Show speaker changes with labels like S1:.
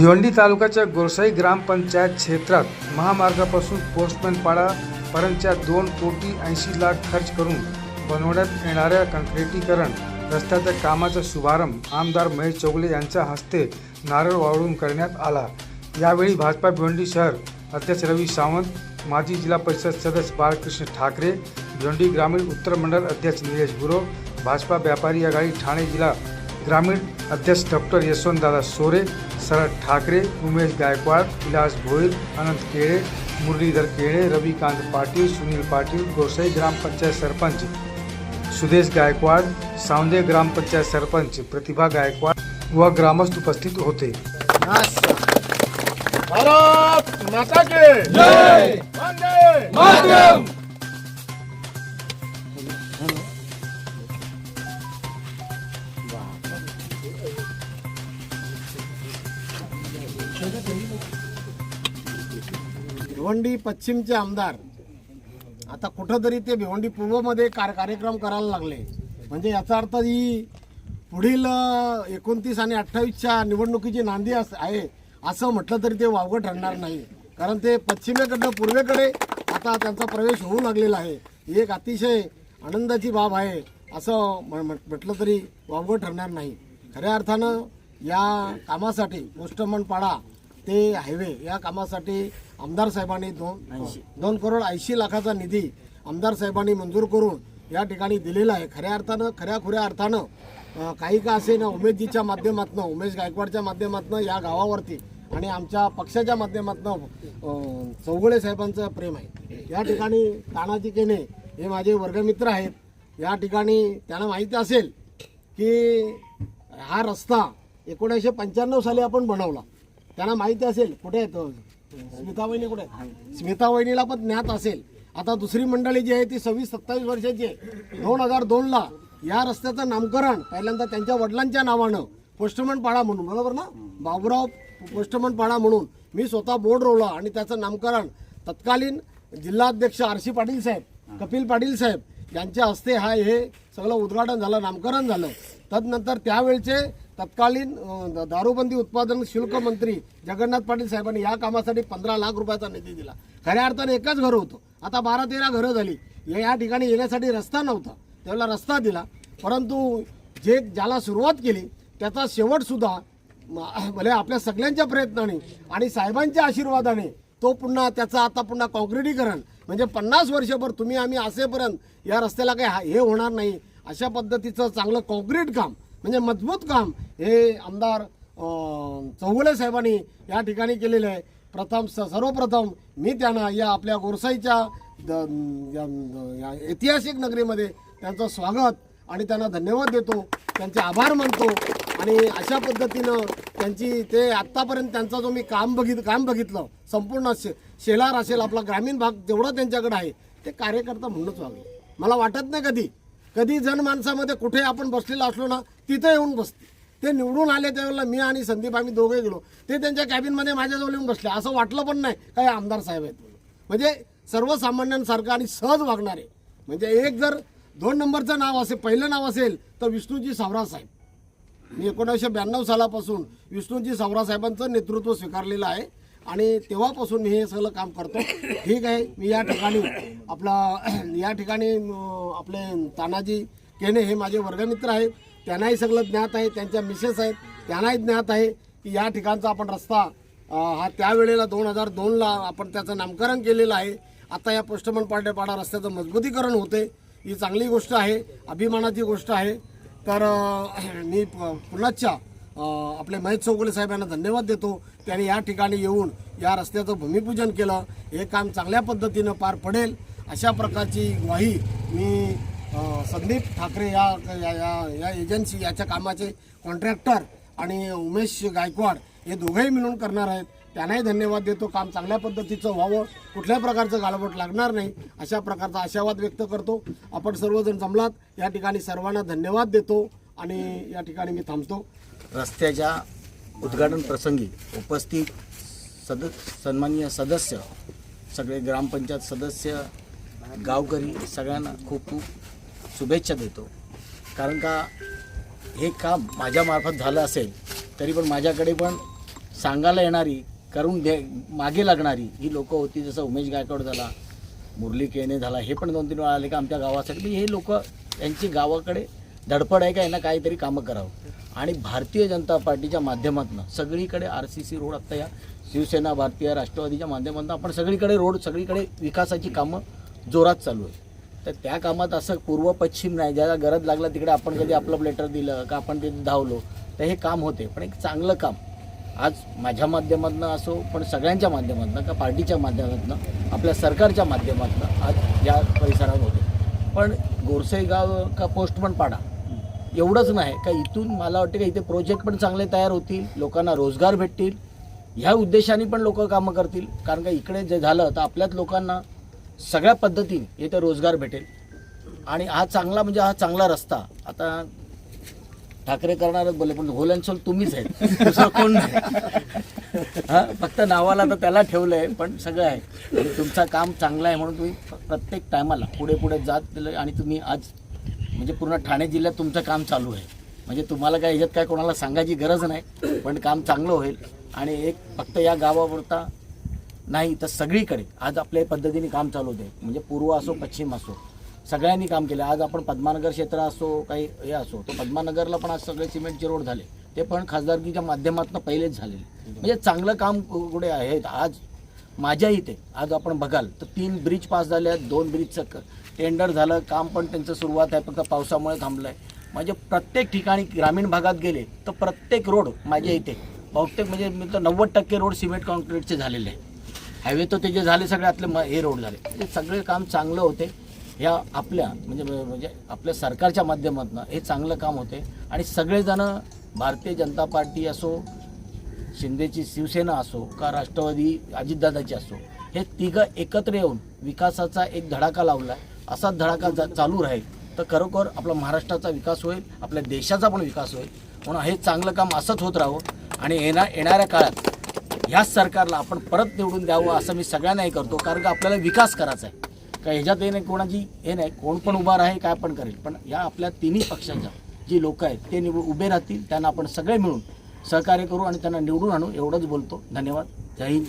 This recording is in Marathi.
S1: भिवंडी तालुक्याच्या गोरसाई ग्रामपंचायत क्षेत्रात महामार्गापासून पोस्टमॅन पाडा पर्यंतच्या दोन कोटी ऐंशी लाख खर्च करून बनवण्यात येणाऱ्या कंक्रिटीकरण रस्त्याच्या कामाचा शुभारंभ आमदार महेश चौगले यांच्या हस्ते नारळ वाळून करण्यात आला. यावेळी भाजपा भिवंडी शहर अध्यक्ष रवी सावंत माजी जिल्हा परिषद सदस्य बाळकृष्ण ठाकरे भिवंडी ग्रामीण उत्तर मंडल अध्यक्ष निलेश गुरव भाजपा व्यापारी आघाडी ठाणे जिल्हा ग्रामीण अध्यक्ष डॉक्टर यशवंतदादा सोरे शरद ठाकरे उमेश गायकवाड विलास भोईर अनंत केळे मुरलीधर केळे रविकांत पाटील सुनील पाटील गोसाई ग्रामपंचायत सरपंच सुदेश गायकवाड सावंदे ग्रामपंचायत सरपंच प्रतिभा गायकवाड व ग्रामस्थ उपस्थित होते.
S2: भारत माता के जय! वंदे भिवंडी पश्चिमचे आमदार. आता कुठंतरी ते भिवंडी पूर्वमध्ये कार कार्यक्रम करायला लागले. म्हणजे याचा अर्थ ही पुढील एकोणतीस आणि अठ्ठावीसच्या निवडणुकीची नांदी अस- आहे असं म्हटलं तरी ते वावगं ठरणार नाही. कारण ते पश्चिमेकडनं पूर्वेकडे आता त्यांचा प्रवेश होऊ लागलेला आहे. ही एक अतिशय आनंदाची बाब आहे असं म्हटलं तरी वावगं ठरणार नाही. खऱ्या अर्थानं या कामासाठी पोस्टमन पाडा. ते हायवे या कामासाठी आमदार साहेबांनी दोन दोन करोड ऐंशी लाखाचा निधी आमदार साहेबांनी मंजूर करून या ठिकाणी दिलेला आहे. खऱ्या अर्थानं खऱ्या खुऱ्या अर्थानं काही का असे ना उमेशजीच्या माध्यमातनं उमेश गायकवाडच्या माध्यमातनं या गावावरती आणि आमच्या पक्षाच्या माध्यमातनं अं, चौगुले साहेबांचं प्रेम आहे. या ठिकाणी तानाजी केने हे माझे वर्गमित्र आहेत. या ठिकाणी त्यांना माहिती असेल की हा रस्ता एकोणीसशे पंच्याण्णव साली आपण बनवला. त्यांना माहिती असेल कुठे आहे तो? स्मिता वहिनी कुठे स्मिता वहिनीला पण ज्ञात असेल. आता दुसरी मंडळी जी आहे ती सव्वीस सत्तावीस वर्षाची आहे. दोन हजार दोनला या रस्त्याचं नामकरण पहिल्यांदा त्यांच्या वडिलांच्या नावानं पोस्टमन पाडा म्हणून बरोबर ना? बाबुराव पोस्टमन पाडा म्हणून मी स्वतः बोर्ड रोवला आणि त्याचं नामकरण तत्कालीन जिल्हाध्यक्ष आर सी पाटील साहेब कपिल पाटील साहेब यांच्या हस्ते हा हे सगळं उद्घाटन झालं नामकरण झालं. तदनंतर त्यावेळचे तत्कालीन द- दारूबंदी उत्पादन शुल्क मंत्री जगन्नाथ पाटील साहेबांनी या कामासाठी पंधरा लाख रुपयाचा निधी दिला. खऱ्या अर्थाने एकच घर होतं. आता बारा तेरा घरं झाली. या- या ठिकाणी येण्यासाठी रस्ता नव्हता. त्याला रस्ता दिला. परंतु जे ज्याला सुरुवात केली त्याचा शेवटसुद्धा भले म्हणजे आपल्या सगळ्यांच्या प्रयत्नाने आणि साहेबांच्या आशीर्वादाने तो पुन्हा त्याचा आता पुन्हा कॉन्क्रिटीकरण म्हणजे पन्नास वर्षभर तुम्ही आम्ही असेपर्यंत या रस्त्याला काही हा- हे होणार नाही. अशा पद्धतीचं चांगलं कॉन्क्रीट काम म्हणजे मजबूत काम हे आमदार चौगुले साहेबांनी या ठिकाणी केलेलं आहे. प्रथम स- सर्वप्रथम मी त्यांना या आपल्या गोरसाईच्या द- या- या ऐतिहासिक नगरीमध्ये त्यांचं स्वागत आणि त्यांना धन्यवाद देतो. त्यांचे आभार मानतो आणि अशा पद्धतीनं त्यांची ते आत्तापर्यंत त्यांचा जो मी काम बघित काम बघितलं संपूर्ण शे शेलार असेल आपला ग्रामीण भाग जेवढा त्यांच्याकडे आहे ते कार्यकर्ता म्हणूनच वागले. मला वाटत नाही कधी. कधी जनमानसामध्ये कुठे आपण बसलेलो असलो ना तिथं येऊन बसते. ते निवडून आले त्यावेळेला मी आणि संदीप आम्ही दोघे गेलो. ते त्यांच्या कॅबिनमध्ये माझ्याजवळ येऊन बसले. असं वाटलं पण नाही. काय आमदार साहेब आहेत म्हणजे सर्वसामान्यांसारखं आणि सहज वागणारे म्हणजे एक जर दोन नंबरचं नाव असेल पहिलं नाव असेल तर विष्णूजी सावरा साहेब. मी एकोणीसशे ब्याण्णव सालापासून विष्णूजी सावरा साहेबांचं नेतृत्व स्वीकारलेलं आहे. आणि तेव्हापासून मी हे सगळं काम करतो. ठीक आहे. मी या ठिकाणी आपला या ठिकाणी आपले तानाजी केने हे माझे वर्गमित्र आहेत. त्यांनाही सगळं ज्ञात आहे त्यांच्या मिसेस आहेत त्यांनाही ज्ञात आहे की या ठिकाणचा आपण रस्ता हा त्यावेळेला दोन हजार दोनला आपण त्याचं नामकरण केलेलं आहे. आता या पोस्टमन पाडेपाडा रस्त्याचं मजबूतीकरण होते ही चांगली गोष्ट आहे अभिमानाची गोष्ट आहे. तर मी प- पुन्हाच्या आपले महेश चौगुले साहेब यांना धन्यवाद देतो. त्यांनी या ठिकाणी येऊन या रस्त्याचं भूमिपूजन केलं. हे काम चांगल्या पद्धतीनं पार पडेल. अशा प्रकारची ग्वाही मी संदीप ठाकरे या या या- या एजन्सी याच्या कामाचे कॉन्ट्रॅक्टर आणि उमेश गायकवाड हे दोघंही मिळून करणार आहेत. त्यांनाही धन्यवाद देतो. काम चांगल्या पद्धतीचं व्हावं. कुठल्या प्रकारचं गालबोट लागणार नाही अशा प्रकारचा आशावाद व्यक्त करतो. आपण सर्वजण जमलात. या ठिकाणी सर्वांना धन्यवाद देतो आणि या ठिकाणी मी थांबतो.
S3: रस्त्याच्या उद्घाटन प्रसंगी उपस्थित सद सन्माननीय सदस्य सगळे ग्रामपंचायत सदस्य गावकरी सगळ्यांना खूप खूप शुभेच्छा देतो. कारण का हे काम माझ्यामार्फत झालं असेल तरी पण माझ्याकडे पण सांगायला येणारी करून दे मागे लागणारी ही लोकं होती जसं उमेश गायकवाड झाला मुरली केने झाला हे पण दोन तीन वेळा आले का आमच्या गावासाठी. म्हणजे हे लोक यांची गावाकडे धडपड आहे का यांना काहीतरी कामं करावं. आणि भारतीय जनता पार्टीच्या माध्यमातून सगळीकडे आर सी सी रोड आत्ता या शिवसेना भारतीय राष्ट्रवादीच्या माध्यमातून आपण सगळीकडे रोड सगळीकडे विकासाची कामं जोरात चालू आहे तर त्या कामात असं पूर्व पश्चिम नाही. ज्याला गरज लागला तिकडे आपण कधी आपलं लेटर दिलं का आपण तिथे धावलो तर हे काम होते. पण एक चांगलं काम. आज माझ्या माध्यमातून असो पण सगळ्यांच्या माध्यमातून का पार्टीच्या माध्यमातून आपल्या सरकारच्या माध्यमातून आज या परिसरात होते. पण गोरसेगाव का पोस्टमन पाडा. एवढंच नाही का इथून मला वाटतं का इथे प्रोजेक्ट पण चांगले तयार होतील लोकांना रोजगार भेटतील. ह्या उद्देशाने पण लोक कामं करतील. कारण का इकडे जे झालं तर आपल्याच लोकांना सगळ्या पद्धतीने येथे रोजगार भेटेल. आणि हा चांगला म्हणजे हा चांगला रस्ता. आता ठाकरे करणारच बोले पण घोलनसोल तुम्हीच आहेत. दुसरं कोण नाही. हा फक्त नावाला तर त्याला ठेवलं आहे पण सगळं आहे. आणि तुमचं काम चांगलं आहे म्हणून तुम्ही प्रत्येक टायमाला पुढे पुढे जात गेलं आणि तुम्ही आज म्हणजे पूर्ण ठाणे जिल्ह्यात तुमचं काम चालू आहे. म्हणजे तुम्हाला काय ह्याच्यात काय कोणाला सांगायची गरज नाही पण काम चांगलं होईल. आणि एक फक्त या गावापुरता नाही तर सगळीकडे. आज आपल्या पद्धतीने काम चालू होते. म्हणजे पूर्व असो पश्चिम असो. सगळ्यांनी काम केलं. आज आपण पद्मानगर क्षेत्र असो काही हे असो तर पद्मानगरला पण आज सगळे सिमेंटचे रोड झाले. ते पण खासदारकीच्या माध्यमातून पहिलेच झालेले. म्हणजे चांगलं काम कुठे आहेत आज माझ्या इथे आज आपण बघाल तर तीन ब्रिज पास झाले आहेत दोन ब्रिजचं क- टेंडर झालं काम पण त्यांचं सुरुवात आहे फक्त पावसामुळे थांबलं आहे म्हणजे प्रत्येक ठिकाणी ग्रामीण भागात गेले तर प्रत्येक रोड माझ्या इथे. बहुतेक म्हणजे मी तर नव्वद टक्के रोड सिमेंट कॉन्क्रीटचे झालेले आहे हायवे तर ते जे झाले सगळे आतले म- हे रोड झाले. ते सगळे काम चांगलं होते. ह्या आपल्या म्हणजे म्हणजे आपल्या सरकारच्या माध्यमातून हे चांगलं काम होते. आणि सगळेजण भारतीय जनता पार्टी असो शिंदेची शिवसेना असो का राष्ट्रवादी अजितदादाची असो हे तिघं एकत्र येऊन विकासाचा एक धडाका लावला. असाच धडाका जा- चालू राहील. तर खरोखर आपला महाराष्ट्राचा विकास होईल आपल्या देशाचा पण विकास होईल. म्हणून हे चांगलं काम असंच होत राहावं. आणि येणा येणाऱ्या काळात ह्याच सरकारला आपण परत निवडून द्यावं असं मी सगळ्यांनाही करतो कारण का आपल्याला विकास करायचा आहे. का ह्याच्यात हे नाही कोणाची हे नाही कोण पण उभा राहील काय पण करेल. पण या आपल्या तिन्ही पक्षांच्या जी लोक आहेत ते निवड उभे राहतील त्यांना आपण सगळे मिळून सहकार्य करू आणि त्यांना निवडून आणू एवढंच बोलतो. धन्यवाद. जय हिंद.